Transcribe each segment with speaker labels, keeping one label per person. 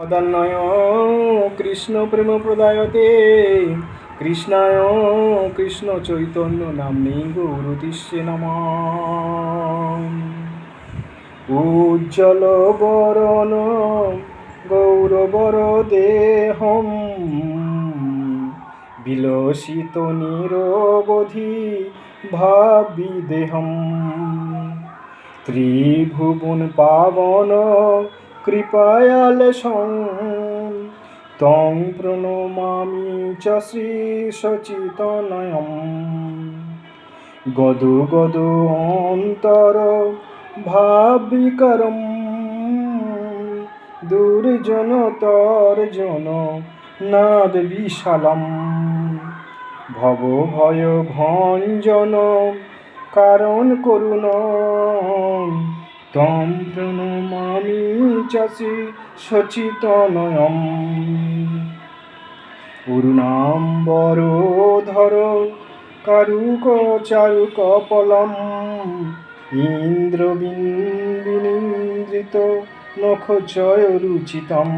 Speaker 1: মদন্নয় কৃষ্ণ প্রেম প্রদায়তে কৃষ্ণায় কৃষ্ণ চৈতন্য নাম্নী গৌরতিষ্যে নম। উজ্জ্বল বরণ, গৌরবর দেহম, বিলসিত নিরবধি ভাবি দেহম। ত্রিভুবন পাবন কৃপায়াল তং প্রণমামি চ শ্রী সচিতনয়ম। গদ গদ অন্তর ভাবিকরম। দুর্জন তর্জন নাদ বিশালম। ভব ভয় ভঞ্জন কারণ করুণ। তম প্রণমামি চাষি সচিতনয়ম পূর্ণাম্বর ধর কারুক চারুক পলম। ইন্দ্রবিন্দিনীন্দ্রিত নখচয় রুচিতম।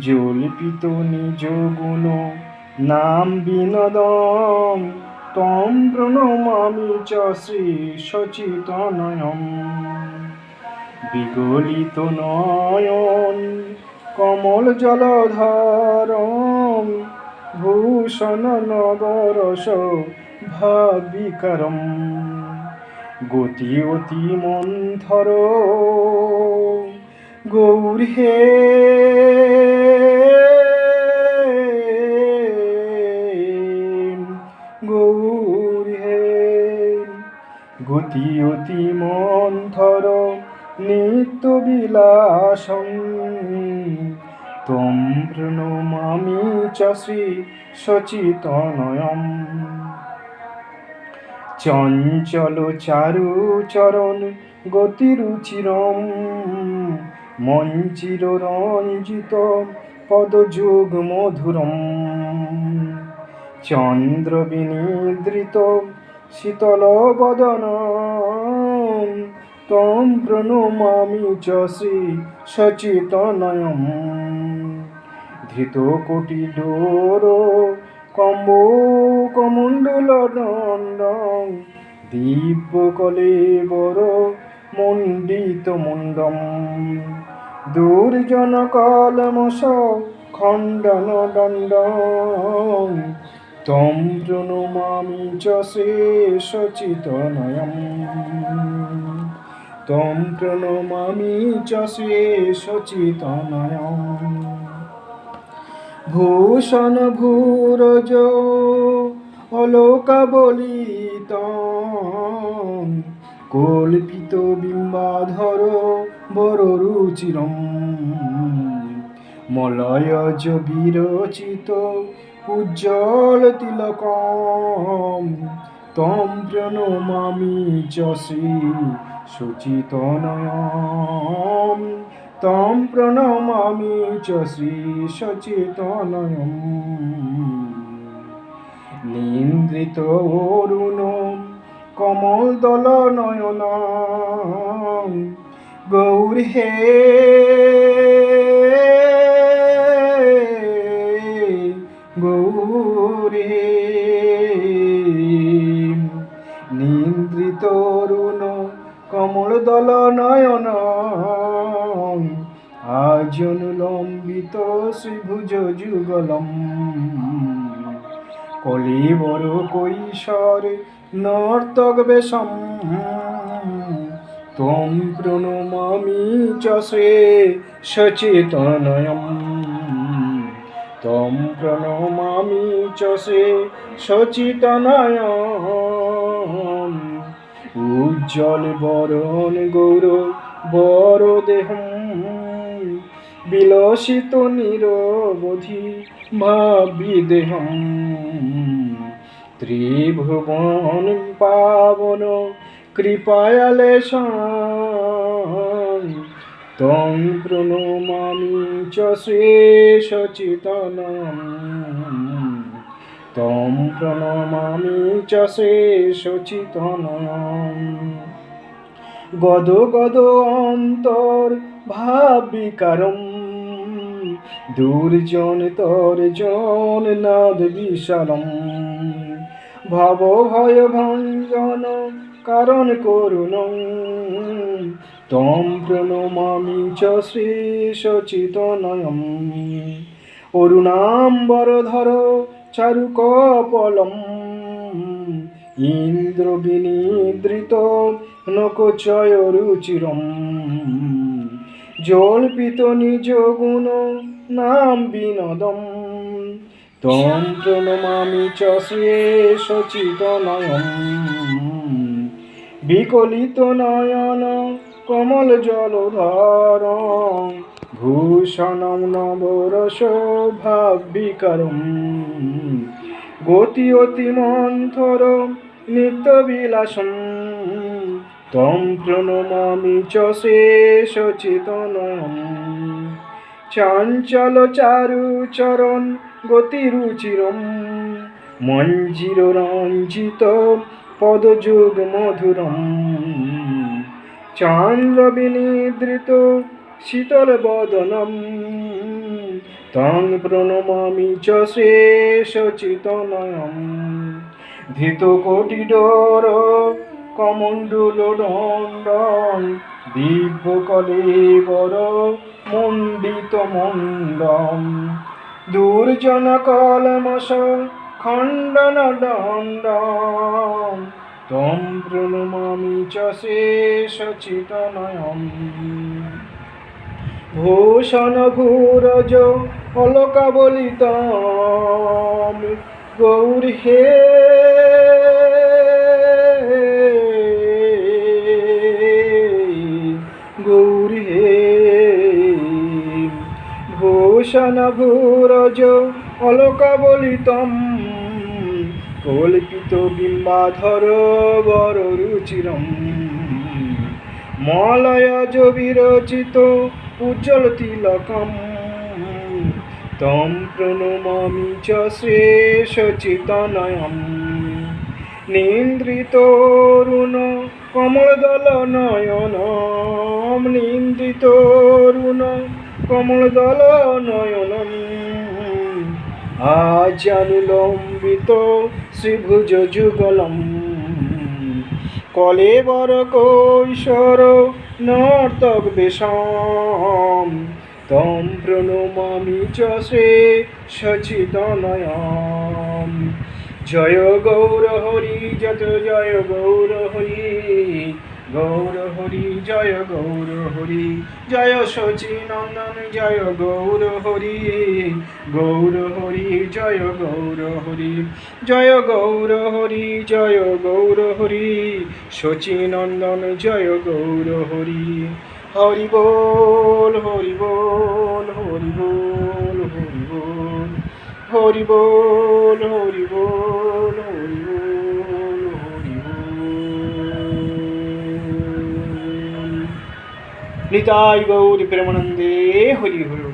Speaker 1: জল্পিত নিজ গুণ নাম বিনোদম তম প্রণমামি চ শ্রী সচিতনয়ম বিগলিত নয়ন কমল জলধারম ভূষণ নগরস ভাবিকরম গতি অতি মন্থর গৌর হে গতি অতি মন্থর নিত্য বিলাসং। তম প্রণমামি চ সচিতনয়ম। চঞ্চল চারু চরণ গতিরুচিরম মঞ্চির রঞ্জিত পদযোগ মধুরম। চন্দ্র বিনিদ্রিত শীতল বদন। তম প্রণমামি চ শ্রী সচিতনয়ম। ধৃত কোটি ডোর, কম্ব কমণ্ডল দণ্ডং দিব্য কলে বর, মণ্ডিত মুণ্ডম। দুর্জন কলমস খণ্ডন দণ্ডং তম প্রণমামি চ সচিতনয়ম তম প্রণমামি চ সচিতনয়ম ভূষণ ভূরজ অলোকাবলিত কল্পিত বিম্বাধর বর রুচিরম মলয়জ বিরচিত উজ্জ্বল তিলকম, তম প্রণমামি চ শ্রী সচিতনয়ম তম প্রণমামি চ শ্রী সচেতনয়ম নিন্দ্রিত অরুণ, কমল দল নয়ন, গৌর হে আজন লম্বিত শ্রীভুজ যুগলম। কলিবর কৈশর নর্তক বেশম। ত্বম প্রণমামি চ শ্রে সচেতনয়ম। ত্বম প্রণমামি চ শ্রে সচিতনয়ম। উজ্জ্বল বরণ গৌর বর দেহম বিলসিত নিরবধি ভাবি দেহম ত্রিভুবন পাবন কৃপায়ালে তং প্রণমামি চ সচিতনম তম প্রণমামি চ সচিতনম গদ গদ অন্তর ভাবিকারম। দুর্জন তর্জন নাদ বিশালম ভব ভয় ভঞ্জন, কারণ করুণ তম প্রণমামি চ শ্রী সচিতনয়ম ইন্দ্র বিনিদ্রিত নকচয় রুচিরম। জল্পিত নিজ গুণ, নাম বিনোদম তম প্রণমামি চ শ্রেষ চিতনয়ম বিকলিত নয়ন, কমল জলধর ভূষণম নবরস ভাবিকরম। গতি অতি মন্থর, নিত্য বিলাসম। তম প্রণমামি চ শেষ চিতনয়ম চঞ্চল চারু চরণ গতিরুচিরম মঞ্জির রঞ্জিত পদযুগ মধুরম চন্দ্র বিনিদ্রিত শীতল বদনম তং প্রণমামি চ শেষ চিতনয়ম ধৃত কোটি ডোর কমণ্ডল দণ্ডন দিব্য কলেবর মণ্ডিত মণ্ডম দুর্জন কলমশ খণ্ডন দণ্ডম তম প্রণমামি চ ভূষণ ভূরজ অলকাবলিতম, গৌর হে ভূষণ ভূরজ অলকাবলিতম কল্পিত বিম্বাধর বর রুচিরম মলয়জ বিরচিত উজ্জ্বল তিলকম তম প্রণমামি চ শেষ চিতনয়ম নিন্দ্রিতরুণ কমলদল নয়নম নিন্দ্রিতরুণ কমলদল নয়নম। আজানুলম্বিত শ্রীভুজ যুগলম। কলেবর কৈশোর নর্তক বেশম। তম প্রণমামি চ শ্রী সচিতনয়ম জয় গৌর হরি, যত জয় গৌর হরি। গৌর হরি, জয় গৌর হরি। জয় সচিনন্দন জয় গৌর হরি। গৌর হরি, জয় গৌর হরি। জয় গৌর হরি, জয় গৌর হরি। সচিনন্দন জয় গৌর হরি। হরি বল হরি বল হরি বল হরি বল। হরি বল। নিতাই গৌর প্রেমানন্দে হরি হরি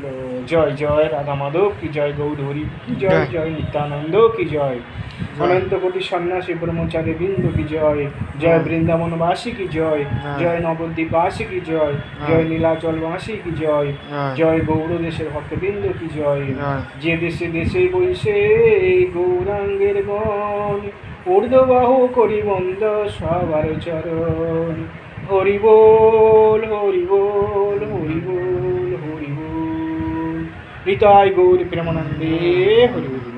Speaker 1: জয় জয় রাধা মাধব কি জয় গৌর হরি কি জয়
Speaker 2: জয়।
Speaker 1: নিত্যানন্দ কি জয়। অনন্ত কোটি সন্ন্যাসী ব্রহ্মচারী বৃন্দ কি জয়। জয় বৃন্দাবনবাসী কি জয়।
Speaker 2: হ্যাঁ।
Speaker 1: জয় নবদ্বীপবাসী কি জয়। জয় নীলাচলবাসী কি জয়।
Speaker 2: হ্যাঁ।
Speaker 1: জয় গৌর দেশের ভক্তবৃন্দ কি জয়। যে দেশে দেশে এই গৌরাঙ্গের গণ ঊর্ধ্ববাহ করি বন্দ সবার চরণ। হরি বল হরি বল হরি বল হরি বল। নিতাই গৌর প্রেমানন্দে হরি বল।